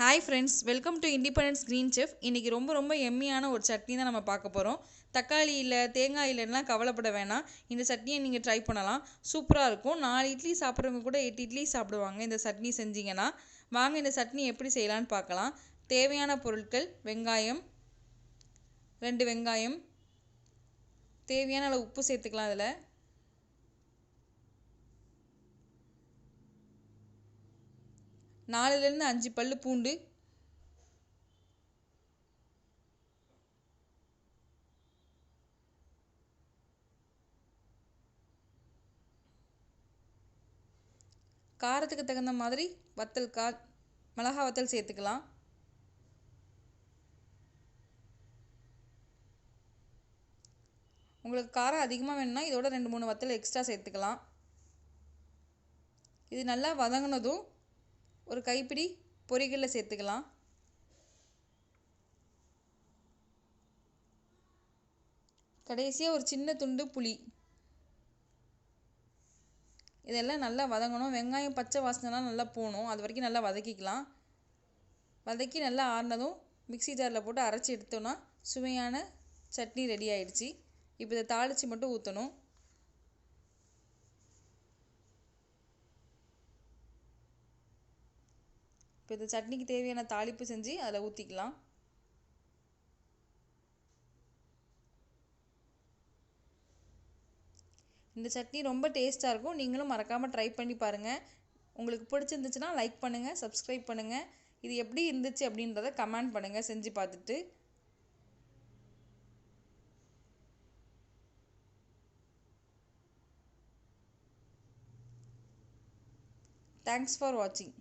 Hi friends welcome to independence green chef இன்றைக்கி ரொம்ப ரொம்ப எம்மியான ஒரு சட்னி தான் நம்ம பார்க்க போகிறோம் தக்காளி இல்லை தேங்காய் இல்லைன்னா கவலைப்பட வேணாம். இந்த சட்னியை நீங்கள் ட்ரை பண்ணலாம். சூப்பராக இருக்கும். நாலு இட்லி சாப்பிட்றவங்க கூட எட்டு இட்லி சாப்பிடுவாங்க இந்த சட்னி செஞ்சீங்கன்னா. வாங்க இந்த சட்னி எப்படி செய்யலான்னு பார்க்கலாம். தேவையான பொருட்கள் வெங்காயம் ரெண்டு வெங்காயம். தேவையான அளவு உப்பு சேர்த்துக்கலாம் அதில். நாலுலேருந்து அஞ்சு பல் பூண்டு. காரத்துக்கு தகுந்த மாதிரி வத்தல் கா மிளகா வத்தல் சேர்த்துக்கலாம். உங்களுக்கு காரம் அதிகமாக வேணும்னா இதோட ரெண்டு மூணு வத்தல் எக்ஸ்ட்ரா சேர்த்துக்கலாம். இது நல்லா வதங்கினதும் ஒரு கைப்பிடி பொரிகளில் சேர்த்துக்கலாம். கடைசியாக ஒரு சின்ன துண்டு புளி. இதெல்லாம் நல்லா வதங்கணும். வெங்காயம் பச்சை வாசனைலாம் நல்லா போகணும். அது வரைக்கும் நல்லா வதக்கிக்கலாம். வதக்கி நல்லா ஆறினதும் மிக்சி ஜாரில் போட்டு அரைச்சி எடுத்தோன்னா சுவையான சட்னி ரெடி ஆயிடுச்சு. இப்போ இதை தாளித்து மட்டும் ஊற்றணும் இப்போ இந்த சட்னிக்கு தேவையான தாளிப்பு செஞ்சு அதில் ஊற்றிக்கலாம். இந்த சட்னி ரொம்ப டேஸ்ட்டாக இருக்கும். நீங்களும் மறக்காமல் ட்ரை பண்ணி பாருங்கள் உங்களுக்கு பிடிச்சிருந்துச்சுன்னா லைக் பண்ணுங்கள் சப்ஸ்கிரைப் பண்ணுங்கள் இது எப்படி இருந்துச்சு அப்படின்றத கமெண்ட் பண்ணுங்கள் செஞ்சு பார்த்துட்டு. தேங்க்ஸ் ஃபார் வாட்சிங்